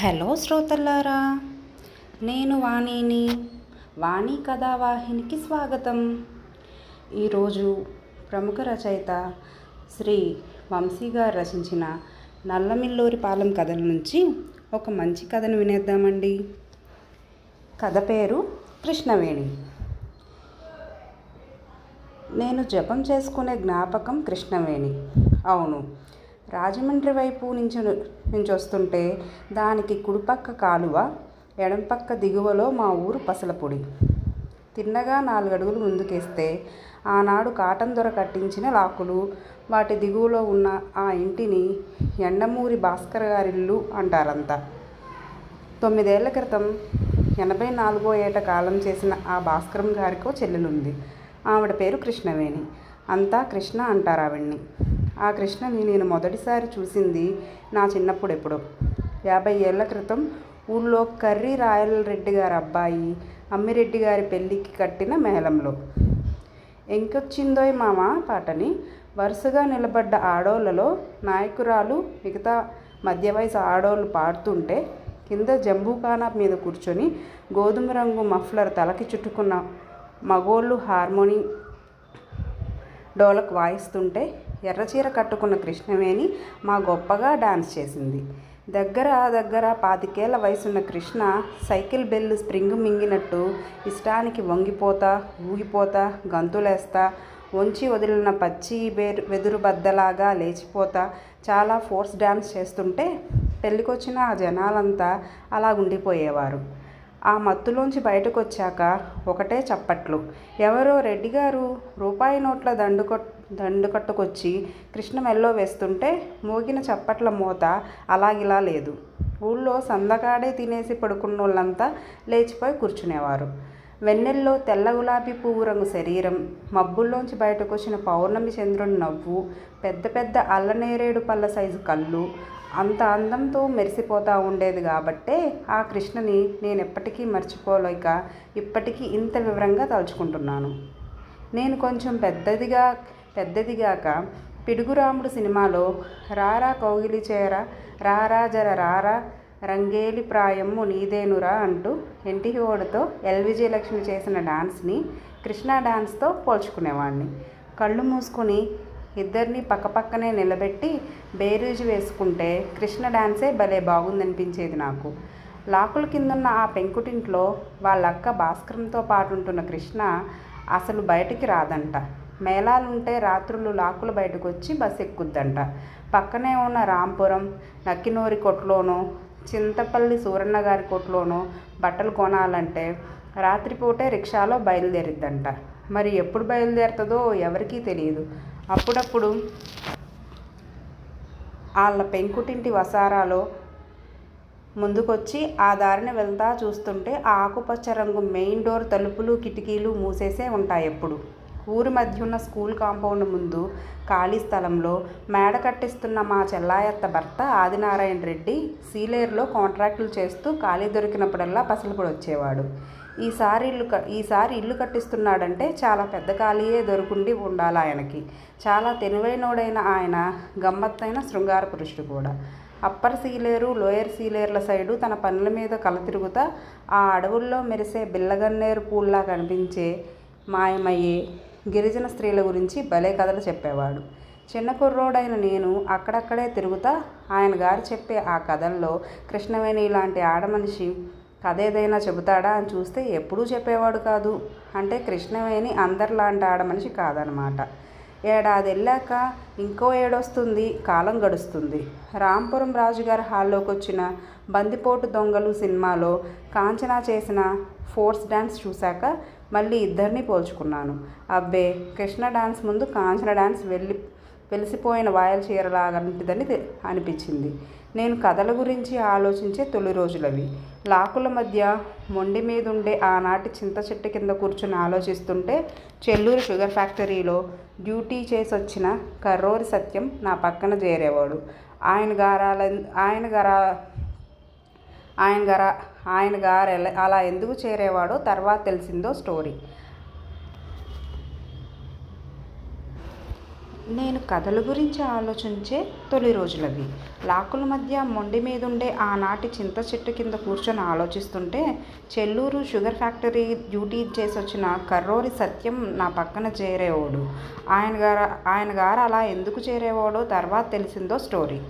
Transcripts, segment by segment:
Hello శ్రోతల్లారా నేను వాణిని వాణి కథావాహినికి స్వాగతం. ఈరోజు ప్రముఖ రచయిత శ్రీ వంశీ గారు రచించిన నల్లమిల్లూరి పాలెం కథల నుంచి ఒక మంచి కథను వినేద్దామండి. కథ పేరు కృష్ణవేణి. నేను జపం చేసుకునే జ్ఞాపకం కృష్ణవేణి. అవును రాజమండ్రి వైపు నుంచి నుంచి వస్తుంటే దానికి కుడిపక్క కాలువ ఎడంపక్క దిగువలో మా ఊరు పసలపొడి. తిన్నగా నాలుగడుగులు ముందుకేస్తే ఆనాడు కాటన్ దొర కట్టించిన లాకులు వాటి దిగువలో ఉన్న ఆ ఇంటిని ఎండమూరి భాస్కర్ గారిల్లు అంటారంతా తొమ్మిదేళ్ళ క్రితం ఎనభై నాలుగో ఏట కాలం చేసిన ఆ భాస్కరం గారికో చెల్లెలుంది. ఆవిడ పేరు కృష్ణవేణి. అంతా కృష్ణ అంటారు ఆవిడ్ని ఆ కృష్ణని నేను మొదటిసారి చూసింది నా చిన్నప్పుడు ఎప్పుడో. యాభై ఏళ్ళ క్రితం ఊళ్ళో కర్రీ రాయల్ రెడ్డి గారి అబ్బాయి అమ్మిరెడ్డి గారి పెళ్ళికి కట్టిన మేళంలో. ఎంకొచ్చిందోయ్ మామ పాటని వరుసగా నిలబడ్డ ఆడోళ్ళలో నాయకురాలు మిగతా మధ్య వయసు ఆడోళ్ళు పాడుతుంటే కింద జంబూకానా మీద కూర్చొని గోధుమ రంగు మఫ్లర్ తలకి చుట్టుకున్న మగోళ్ళు హార్మోని డోలకు వాయిస్తుంటే ఎర్రచీర కట్టుకున్న కృష్ణవేణి మా గొప్పగా డాన్స్ చేసింది. దగ్గర దగ్గర పాతికేళ్ళ వయసున్న కృష్ణ సైకిల్ బెల్లు స్ప్రింగ్ మింగినట్టు ఇష్టానికి వంగిపోతా ఊగిపోతా గంతులేస్తా వంచి వదిలిన పచ్చి బేరు వెదురు బద్దలాగా లేచిపోతా చాలా ఫోర్స్ డ్యాన్స్ చేస్తుంటే పెళ్ళికొచ్చిన ఆ జనాలంతా అలా ఉండిపోయేవారు. ఆ మత్తులోంచి బయటకు వచ్చాక ఒకటే చప్పట్లు. ఎవరో రెడ్డి గారు రూపాయి నోట్ల దండు దండు కట్టుకొచ్చి కృష్ణ మెల్లో వేస్తుంటే మోగిన చప్పట్ల మూత అలాగిలా లేదు. ఊళ్ళో సందకాడే తినేసి పడుకున్న వాళ్ళంతా లేచిపోయి కూర్చునేవారు. వెన్నెల్లో తెల్ల గులాబీ పువ్వు రంగు శరీరం మబ్బుల్లోంచి బయటకు వచ్చిన పౌర్ణమి చంద్రుని నవ్వు పెద్ద పెద్ద అల్లనేరేడు పళ్ళ సైజు కళ్ళు అంత అందంతో మెరిసిపోతూ ఉండేది కాబట్టే ఆ కృష్ణని నేను ఎప్పటికీ మర్చిపోలేక ఇప్పటికీ ఇంత వివరంగా తలుచుకుంటున్నాను. నేను కొంచెం పెద్దదిగా పెద్దదిగాక పిడుగురాముడు సినిమాలో రారా కౌగిలి చేర రారా జర రారా రంగేలి ప్రాయము నీదేనురా అంటూ ఎన్టీఓడితో ఎల్ విజయలక్ష్మి చేసిన డాన్స్ని కృష్ణ డాన్స్తో పోల్చుకునేవాడిని కళ్ళు మూసుకొని ఇద్దరిని పక్కపక్కనే నిలబెట్టి బేరీజు వేసుకుంటే కృష్ణ డాన్సే భలే బాగుందనిపించేది నాకు. లాకుల కిందున్న ఆ పెంకుటింట్లో వాళ్ళక్క భాస్కరంతో పాటు ఉంటున్న కృష్ణ అసలు బయటికి రాదంట. మేళాలుంటే రాత్రులు లాకులు బయటకు వచ్చి బస్ ఎక్కుద్దంట. పక్కనే ఉన్న రాంపురం నక్కినూరి కొట్లోనో చింతపల్లి సూరన్న గారి కొట్లోనో బట్టలు కొనాలంటే రాత్రిపూటే రిక్షాలో బయలుదేరిద్దంట. మరి ఎప్పుడు బయలుదేరుతుందో ఎవరికీ తెలియదు అప్పుడప్పుడు వాళ్ళ పెంకుటింటి వసారాలో ముందుకొచ్చి ఆ దారిని వెళ్తా చూస్తుంటే ఆ ఆకుపచ్చ రంగు మెయిన్ డోర్ తలుపులు కిటికీలు మూసేసే ఉంటాయి ఎప్పుడు. ఊరి మధ్య ఉన్న స్కూల్ కాంపౌండ్ ముందు ఖాళీ స్థలంలో మేడ కట్టిస్తున్న మా చెల్లాయత్త భర్త ఆదినారాయణ రెడ్డి సీలేరులో కాంట్రాక్టులు చేస్తూ ఖాళీ దొరికినప్పుడల్లా పసలపడి వచ్చేవాడు. ఈసారి ఇల్లు ఈసారి ఇల్లు కట్టిస్తున్నాడంటే చాలా పెద్ద ఖాళీయే దొరుకుండి ఉండాలి ఆయనకి. చాలా తెలివైనోడైన ఆయన గమ్మత్తైన శృంగార పురుషుడు కూడా. అప్పర్ సీలేరు లోయర్ సీలేర్ల సైడు తన పనుల మీద కలతిరుగుతా ఆ అడవుల్లో మెరిసే బిల్లగన్నేరు పూల్లా కనిపించే మాయమయ్యే గిరిజన స్త్రీల గురించి భలే కథలు చెప్పేవాడు. చిన్న కుర్రోడైన నేను అక్కడక్కడే తిరుగుతా ఆయన గారు చెప్పే ఆ కథల్లో కృష్ణవేణి లాంటి ఆడమనిషి కథ ఏదైనా చెబుతాడా అని చూస్తే ఎప్పుడూ చెప్పేవాడు కాదు. అంటే కృష్ణవేణి అందరిలాంటి ఆడమనిషి కాదనమాట. ఏడాది వెళ్ళాక ఇంకో ఏడొస్తుంది కాలం గడుస్తుంది. రాంపురం రాజుగారి హాల్లోకి వచ్చిన బందిపోటు దొంగలు సినిమాలో కాంచనా చేసిన ఫోర్స్ డ్యాన్స్ చూశాక మళ్ళీ ఇద్దరిని పోల్చుకున్నాను. అబ్బే కృష్ణ డ్యాన్స్ ముందు కాంచన డ్యాన్స్ వెళ్ళి వెలిసిపోయిన వాయల చీరలాగంటిదని అనిపించింది. నేను కథల గురించి ఆలోచించే తొలి రోజులవి. లాకుల మధ్య మొండి మీద ఉండే ఆనాటి చింత చెట్టు కింద కూర్చుని ఆలోచిస్తుంటే చెల్లూరు షుగర్ ఫ్యాక్టరీలో డ్యూటీ చేసి వచ్చిన కర్రోరి సత్యం నా పక్కన చేరేవాడు. ఆయన గారాల ఆయన గారా ఆయన గారా ఆయన గారు అలా ఎందుకు చేరేవాడో తర్వాత తెలిసిందో స్టోరీ. నేను కథల గురించి ఆలోచించే తొలి రోజులవి. లాకుల మధ్య మొండి మీదుండే ఆనాటి చింత చెట్టు కింద కూర్చొని ఆలోచిస్తుంటే చెల్లూరు షుగర్ ఫ్యాక్టరీ డ్యూటీ చేసి వచ్చిన కర్రోరి సత్యం నా పక్కన చేరేవాడు. ఆయన గారు ఆయన గారు అలా ఎందుకు చేరేవాడో తర్వాత తెలిసిందో స్టోరీ.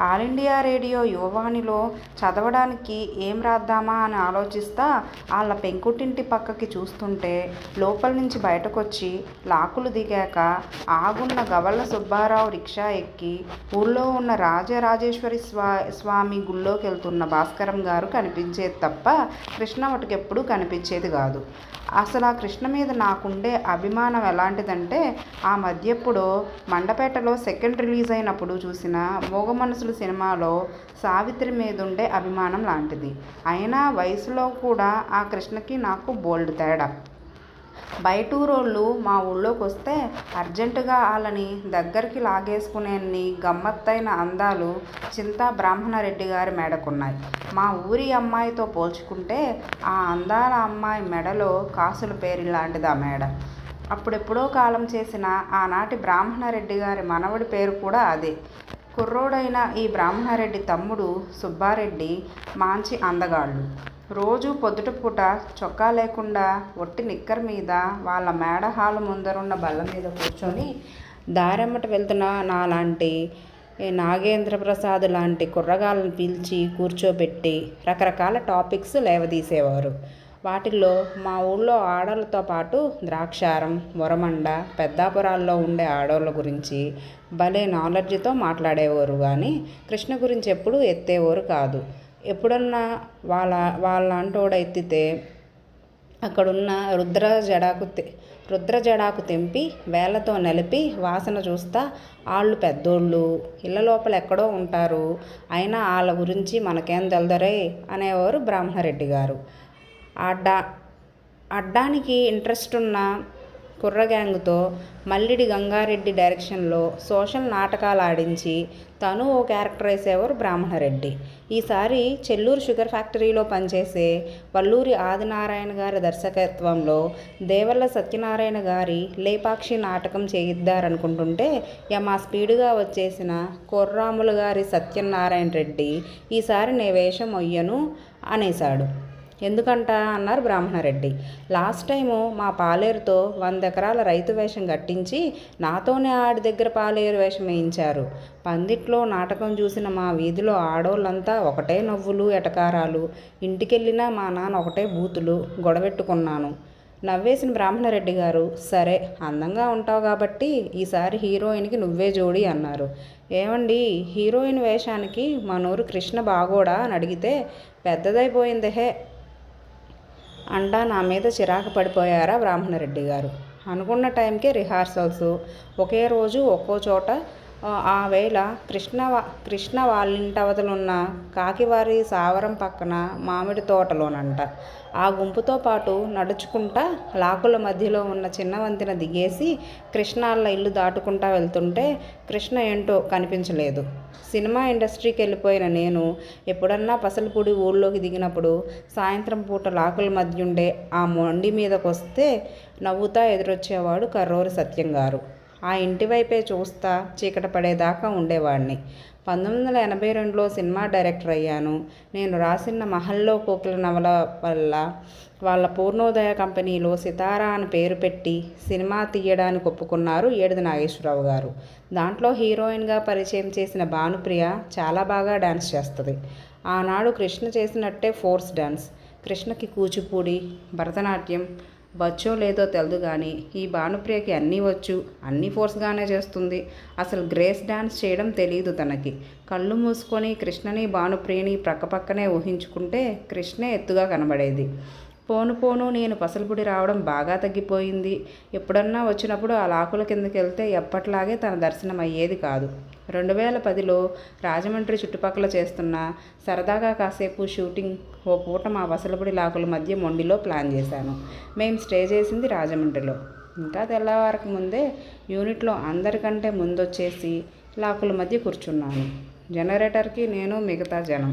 ఆల్ ఇండియా రేడియో యువవాణిలో చదవడానికి ఏం రాద్దామా అని ఆలోచిస్తా వాళ్ళ పెంకుటింటి పక్కకి చూస్తుంటే లోపల నుంచి బయటకొచ్చి లాకులు దిగాక ఆగున్న గవల్ల సుబ్బారావు రిక్షా ఎక్కి ఊళ్ళో ఉన్న రాజరాజ రాజేశ్వరి స్వా స్వామి గుళ్ళోకి వెళ్తున్న భాస్కరం గారు కనిపించేది తప్ప కృష్ణ ఎప్పుడూ కనిపించేది కాదు. అసలు ఆ కృష్ణ మీద నాకుండే అభిమానం ఎలాంటిదంటే ఆ మధ్యప్పుడు మండపేటలో సెకండ్ రిలీజ్ అయినప్పుడు చూసిన మోగ మనసులు సినిమాలో సావిత్రి మీద ఉండే అభిమానం లాంటిది. అయినా వయసులో కూడా ఆ కృష్ణకి నాకు బోల్డ్ తేడా. బయటూరోళ్ళు మా ఊళ్ళోకి వస్తే అర్జెంటుగా వాళ్ళని దగ్గరికి లాగేసుకునేన్ని గమ్మత్తైన అందాలు చింతా బ్రాహ్మణరెడ్డి గారి మెడకున్నాయి. మా ఊరి అమ్మాయితో పోల్చుకుంటే ఆ అందాల అమ్మాయి మెడలో కాసుల పేరు లాంటిది ఆ మేడ. అప్పుడెప్పుడో కాలం చేసిన ఆనాటి బ్రాహ్మణరెడ్డి గారి మనవడి పేరు కూడా అదే. కుర్రోడైన ఈ బ్రాహ్మణరెడ్డి తమ్ముడు సుబ్బారెడ్డి మంచి అందగాళ్ళు. రోజు పొద్దుటపూట చొక్కా లేకుండా ఒట్టి నిక్కర్ మీద వాళ్ళ మేడ హాలు ముందరున్న బల్ల మీద కూర్చొని దారెమ్మట వెళ్తున్న నాలాంటి నాగేంద్ర ప్రసాద్ లాంటి కుర్రగాళ్ళని పిలిచి కూర్చోబెట్టి రకరకాల టాపిక్స్ లేవదీసేవారు. వాటిల్లో మా ఊళ్ళో ఆడోళ్ళతో పాటు ద్రాక్షారం వరమండ పెద్దాపురాల్లో ఉండే ఆడోళ్ళ గురించి భలే నాలెడ్జ్తో మాట్లాడేవారు కానీ కృష్ణ గురించి ఎప్పుడూ ఎత్తేవారు కాదు. ఎప్పుడన్నా వాళ్ళ వాళ్ళ అంటోడు ఎత్తితే అక్కడున్న రుద్ర జడాకు రుద్ర జడాకు తెంపి వేలతో నలిపి వాసన చూస్తా వాళ్ళు పెద్దోళ్ళు ఇళ్ళ లోపల ఎక్కడో ఉంటారు అయినా వాళ్ళ గురించి మనకేం తెలదరే అనేవారు బ్రాహ్మణరెడ్డి గారు అడ్డా అడ్డానికి ఇంట్రెస్ట్ ఉన్న కుర్ర గ్యాంగ్తో మల్లిడి గంగారెడ్డి డైరెక్షన్లో సోషల్ నాటకాలు ఆడించి తను ఓ క్యారెక్టర్ వేసేవారు బ్రాహ్మణరెడ్డి. ఈసారి చెల్లూరు షుగర్ ఫ్యాక్టరీలో పనిచేసే వల్లూరి ఆదినారాయణ గారి దర్శకత్వంలో దేవల్ల సత్యనారాయణ గారి లేపాక్షి నాటకం చేయిద్దారనుకుంటుంటే యమా స్పీడ్గా వచ్చేసిన కొర్రాములు గారి సత్యనారాయణ రెడ్డి ఈసారి నే వేషం అయ్యను అనేశాడు. ఎందుకంట అన్నారు బ్రాహ్మణరెడ్డి. లాస్ట్ టైము మా పాలేరుతో వంద ఎకరాల రైతు వేషం కట్టించి నాతోనే ఆడి దగ్గర పాలేరు వేషం వేయించారు. పందిట్లో నాటకం చూసిన మా వీధిలో ఆడోళ్ళంతా ఒకటే నవ్వులు ఎటకారాలు. ఇంటికెళ్ళినా మా నాన్న ఒకటే బూతులు గొడవెట్టుకున్నాను. నవ్వేసిన బ్రాహ్మణరెడ్డి గారు సరే అందంగా ఉంటావు కాబట్టి ఈసారి హీరోయిన్కి నువ్వే జోడి అన్నారు. ఏమండి హీరోయిన్ వేషానికి మా నూరు కృష్ణ బాగోడా అని అడిగితే పెద్దదైపోయిందహే అండా నా మీద చిరాకు పడిపోయారా బ్రాహ్మణరెడ్డి గారు? అనుకున్న టైంకే రిహార్సల్స్. ఒకే రోజు ఒక్కో చోట ఆ వేళ కృష్ణ కృష్ణ వాళ్ళింటవతలున్న కాకివారి సావరం పక్కన మామిడి తోటలోనంట. ఆ గుంపుతో పాటు నడుచుకుంటా లాకుల మధ్యలో ఉన్న చిన్న వంతెన దిగేసి కృష్ణాళ్ళ ఇల్లు దాటుకుంటా వెళ్తుంటే కృష్ణ ఏంటో కనిపించలేదు. సినిమా ఇండస్ట్రీకి వెళ్ళిపోయిన నేను ఎప్పుడన్నా పసలపూడి ఊళ్ళోకి దిగినప్పుడు సాయంత్రం పూట లాకుల మధ్య ఉండే ఆ మొండి మీదకు వస్తే నవ్వుతా ఎదురొచ్చేవాడు కర్రోరి సత్యం గారు ఆ ఇంటి వైపే చూస్తా చీకట పడేదాకా ఉండేవాడిని పంతొమ్మిది వందల ఎనభై రెండులో సినిమా డైరెక్టర్ అయ్యాను. నేను రాసిన మహల్లో కోకిల నవల వల్ల వాళ్ళ పూర్ణోదయ కంపెనీలో సితారా అని పేరు పెట్టి సినిమా తీయడానికి ఒప్పుకున్నారు ఏడిది నాగేశ్వరరావు గారు. దాంట్లో హీరోయిన్గా పరిచయం చేసిన భానుప్రియ చాలా బాగా డ్యాన్స్ చేస్తుంది. ఆనాడు కృష్ణ చేసినట్టే ఫోర్స్ డ్యాన్స్ కృష్ణకి కూచిపూడి భరతనాట్యం వచ్చో లేదో తెలియదు కానీ ఈ భానుప్రియకి అన్నీ వచ్చు అన్నీ ఫోర్స్గానే చేస్తుంది. అసలు గ్రేస్ డ్యాన్స్ చేయడం తెలియదు తనకి. కళ్ళు మూసుకొని కృష్ణని భానుప్రియని ప్రక్కపక్కనే ఊహించుకుంటే కృష్ణే ఎత్తుగా కనబడేది. పోను పోను నేను పసలపుడి రావడం బాగా తగ్గిపోయింది. ఎప్పుడన్నా వచ్చినప్పుడు ఆ లాకుల కిందకి వెళ్తే ఎప్పట్లాగే తన దర్శనం అయ్యేది కాదు. రెండు వేల పదిలో రాజమండ్రి చుట్టుపక్కల చేస్తున్న సరదాగా కాసేపు షూటింగ్ ఓ పూట మా వసలపుడి లాకుల మధ్య మొండిలో ప్లాన్ చేశాను. మేము స్టే చేసింది రాజమండ్రిలో. ఇంకా తెల్లవారకు ముందే యూనిట్లో అందరికంటే ముందొచ్చేసి లాకుల మధ్య కూర్చున్నాను. జనరేటర్కి నేను మిగతా జనం.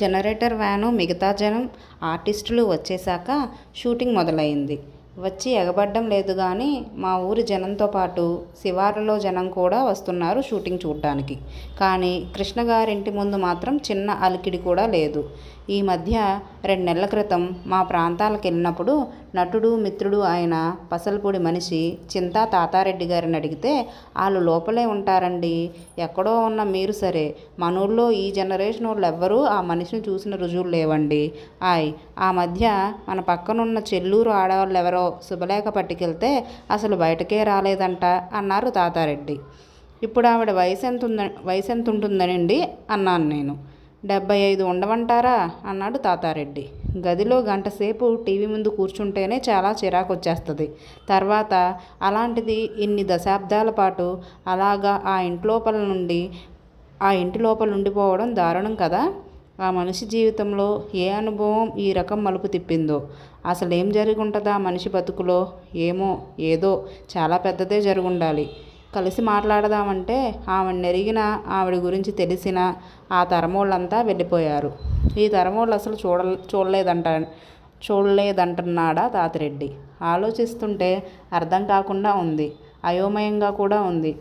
జనరేటర్ వ్యాను మిగతా జనం ఆర్టిస్టులు వచ్చేశాక షూటింగ్ మొదలైంది. వచ్చి ఎగబడ్డం లేదు కానీ మా ఊరి జనంతో పాటు శివారులో జనం కూడా వస్తున్నారు షూటింగ్ చూడటానికి కానీ కృష్ణగారింటి ముందు మాత్రం చిన్న అలికిడి కూడా లేదు. ఈ మధ్య రెండు నెలల క్రితం మా ప్రాంతాలకు వెళ్ళినప్పుడు నటుడు మిత్రుడు ఆయన పసలపూడి మనిషి చింతా తాతారెడ్డి గారిని అడిగితే వాళ్ళు లోపలే ఉంటారండి. ఎక్కడో ఉన్న మీరు సరే. మన ఊళ్ళో ఈ జనరేషన్ వాళ్ళు ఎవ్వరూ ఆ మనిషిని చూసిన రుజువులు లేవండి. ఆయ్ ఆ మధ్య మన పక్కనున్న చెల్లూరు ఆడవాళ్ళు ఎవరో శుభలేఖ పట్టుకెళ్తే అసలు బయటకే రాలేదంట అన్నారు తాతారెడ్డి. ఇప్పుడు ఆవిడ వయసు ఎంత ఉంద వయసు ఎంత ఉంటుందనండి అన్నాను నేను. డెబ్బై ఐదు ఉండమంటారా? అన్నాడు తాతారెడ్డి. గదిలో గంటసేపు టీవీ ముందు కూర్చుంటేనే చాలా చిరాకు వచ్చేస్తుంది తర్వాత అలాంటిది ఇన్ని దశాబ్దాల పాటు అలాగా ఆ ఇంటి లోపల నుండి ఆ ఇంటి లోపల ఉండిపోవడం దారుణం కదా? ఆ మనిషి జీవితంలో ఏ అనుభవం ఈ రకం మలుపు తిప్పిందో? అసలు ఏం జరిగి ఉంటుందా మనిషి బతుకులో? ఏమో ఏదో చాలా పెద్దదే జరుగుండాలి. కలిసి మాట్లాడదామంటే ఆవిడ నెరిగిన ఆవిడ గురించి తెలిసిన ఆ తరమోళ్ళంతా వెళ్ళిపోయారు. ఈ తరమోళ్ళు అసలు చూడ చూడలేదంట చూడలేదంటున్నాడా తాతిరెడ్డి. ఆలోచిస్తుంటే అర్థం కాకుండా ఉంది అయోమయంగా కూడా ఉంది.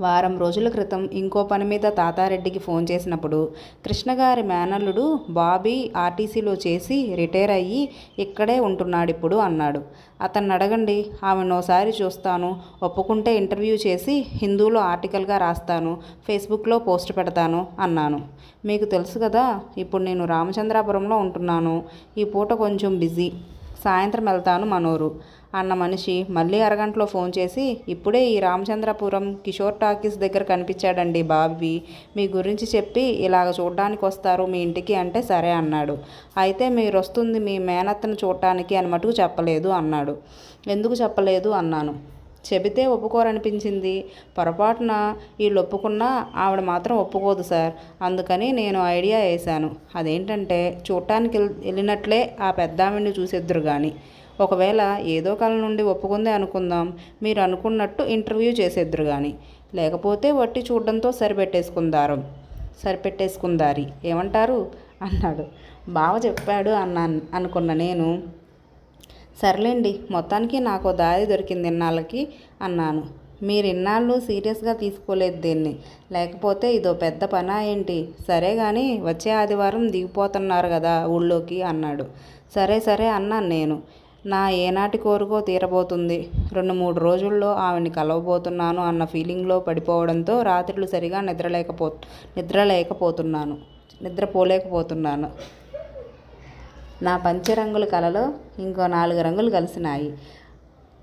వారం రోజుల క్రితం ఇంకో పని మీద తాతారెడ్డికి ఫోన్ చేసినప్పుడు కృష్ణగారి మేనల్లుడు బాబీ ఆర్టీసీలో చేసి రిటైర్ అయ్యి ఇక్కడే ఉంటున్నాడు ఇప్పుడు అన్నాడు. అతన్ని అడగండి ఆమెను ఒకసారి చూస్తాను ఒప్పుకుంటే ఇంటర్వ్యూ చేసి హిందూలో ఆర్టికల్గా రాస్తాను ఫేస్బుక్లో పోస్ట్ పెడతాను అన్నాను. మీకు తెలుసు కదా ఇప్పుడు నేను రామచంద్రాపురంలో ఉంటున్నాను ఈ పూట కొంచెం బిజీ. సాయంత్రం వెళ్తాను మనోరు. అన్న మనిషి మళ్ళీ అరగంటలో ఫోన్ చేసి ఇప్పుడే ఈ రామచంద్రపురం కిషోర్ టాకీస్ దగ్గర కనిపించాడండి బాబీ మీ గురించి చెప్పి ఇలాగ చూడడానికి వస్తారు మీ ఇంటికి అంటే సరే అన్నాడు. అయితే మీరు వస్తుంది మీ మేనత్తను చూడటానికి అని మటుకు చెప్పలేదు అన్నాడు. ఎందుకు చెప్పలేదు? అన్నాను. చెబితే ఒప్పుకోరనిపించింది. పొరపాటున వీళ్ళు ఒప్పుకున్నా ఆవిడ మాత్రం ఒప్పుకోదు సార్. అందుకని నేను ఐడియా వేశాను అదేంటంటే చూడటానికి వెళ్ళినట్లే ఆ పెద్దావిడిని చూసేద్దరు కానీ ఒకవేళ ఏదో కళ నుండి ఒప్పుకుందే అనుకుందాం మీరు అనుకున్నట్టు ఇంటర్వ్యూ చేసేద్దరు కానీ లేకపోతే వట్టి చూడడంతో సరిపెట్టేసుకుందారు. సరిపెట్టేసుకుందారి. ఏమంటారు? అన్నాడు. బావ చెప్పాడు అన్నా అనుకున్న నేను. సర్లేండి మొత్తానికి నాకు దారి దొరికింది ఇన్నాళ్ళకి అన్నాను. మీరు ఇన్నాళ్ళు సీరియస్గా తీసుకోలేదు దీన్ని. లేకపోతే ఇదో పెద్ద పనా ఏంటి? సరే కానీ వచ్చే ఆదివారం దిగిపోతున్నారు కదా ఊళ్ళోకి అన్నాడు. సరే సరే అన్నాను నేను. నా ఏనాటి కోరుకో తీరబోతుంది. రెండు మూడు రోజుల్లో ఆమెని కలవబోతున్నాను అన్న ఫీలింగ్లో పడిపోవడంతో రాత్రులు సరిగా నిద్రలేకపో నిద్రలేకపోతున్నాను. నిద్రపోలేకపోతున్నాను. నా పంచరంగుల కలలో ఇంకో నాలుగు రంగులు కలిసినాయి.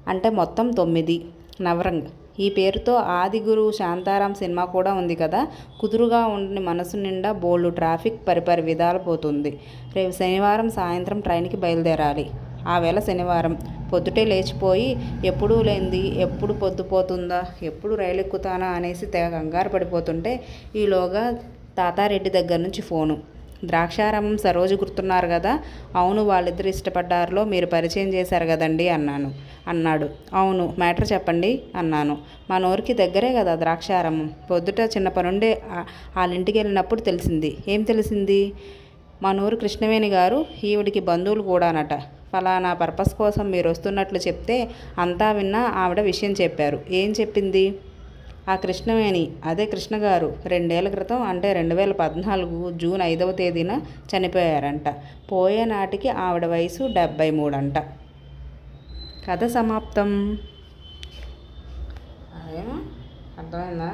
అంటే మొత్తం తొమ్మిది. నవరంగ్. ఈ పేరుతో ఆది గురువు శాంతారాం సినిమా కూడా ఉంది కదా? కుదురుగా ఉండి మనసు నిండా బోల్డ్ ట్రాఫిక్ పరిపరి విధాలు పోతుంది. రేపు శనివారం సాయంత్రం ట్రైన్కి బయలుదేరాలి. ఆ వేళ శనివారం. పొద్దుటే లేచిపోయి ఎప్పుడూ లేనిది ఎప్పుడు పొద్దుపోతుందా ఎప్పుడు రైలు ఎక్కుతానా? అనేసి తెగ కంగారు పడిపోతుంటే ఈలోగా తాతారెడ్డి దగ్గర నుంచి ఫోను. ద్రాక్షారామం సరోజు గుర్తున్నారు కదా అవును వాళ్ళిద్దరు ఇష్టపడ్డారులో మీరు పరిచయం చేశారు కదండి అన్నాను. అన్నాడు. అవును మ్యాటర్ చెప్పండి అన్నాను. మా నోరుకి దగ్గరే కదా ద్రాక్షారామం. పొద్దుట చిన్న పనుండే వాళ్ళ ఇంటికి వెళ్ళినప్పుడు తెలిసింది. ఏం తెలిసింది? మా నూరు కృష్ణవేణి గారు ఈవిడికి బంధువులు కూడానట. ఫలానా పర్పస్ కోసం మీరు వస్తున్నట్లు చెప్తే అంతా విన్నా ఆవిడ విషయం చెప్పారు. ఏం చెప్పింది? ఆ కృష్ణవేణి అదే కృష్ణ గారు రెండేళ్ళ క్రితం అంటే రెండు వేల పద్నాలుగు జూన్ ఐదవ తేదీన చనిపోయారంట. పోయే నాటికి ఆవిడ వయసు డెబ్బై మూడు అంట కథ సమాప్తం. అర్థమైందా?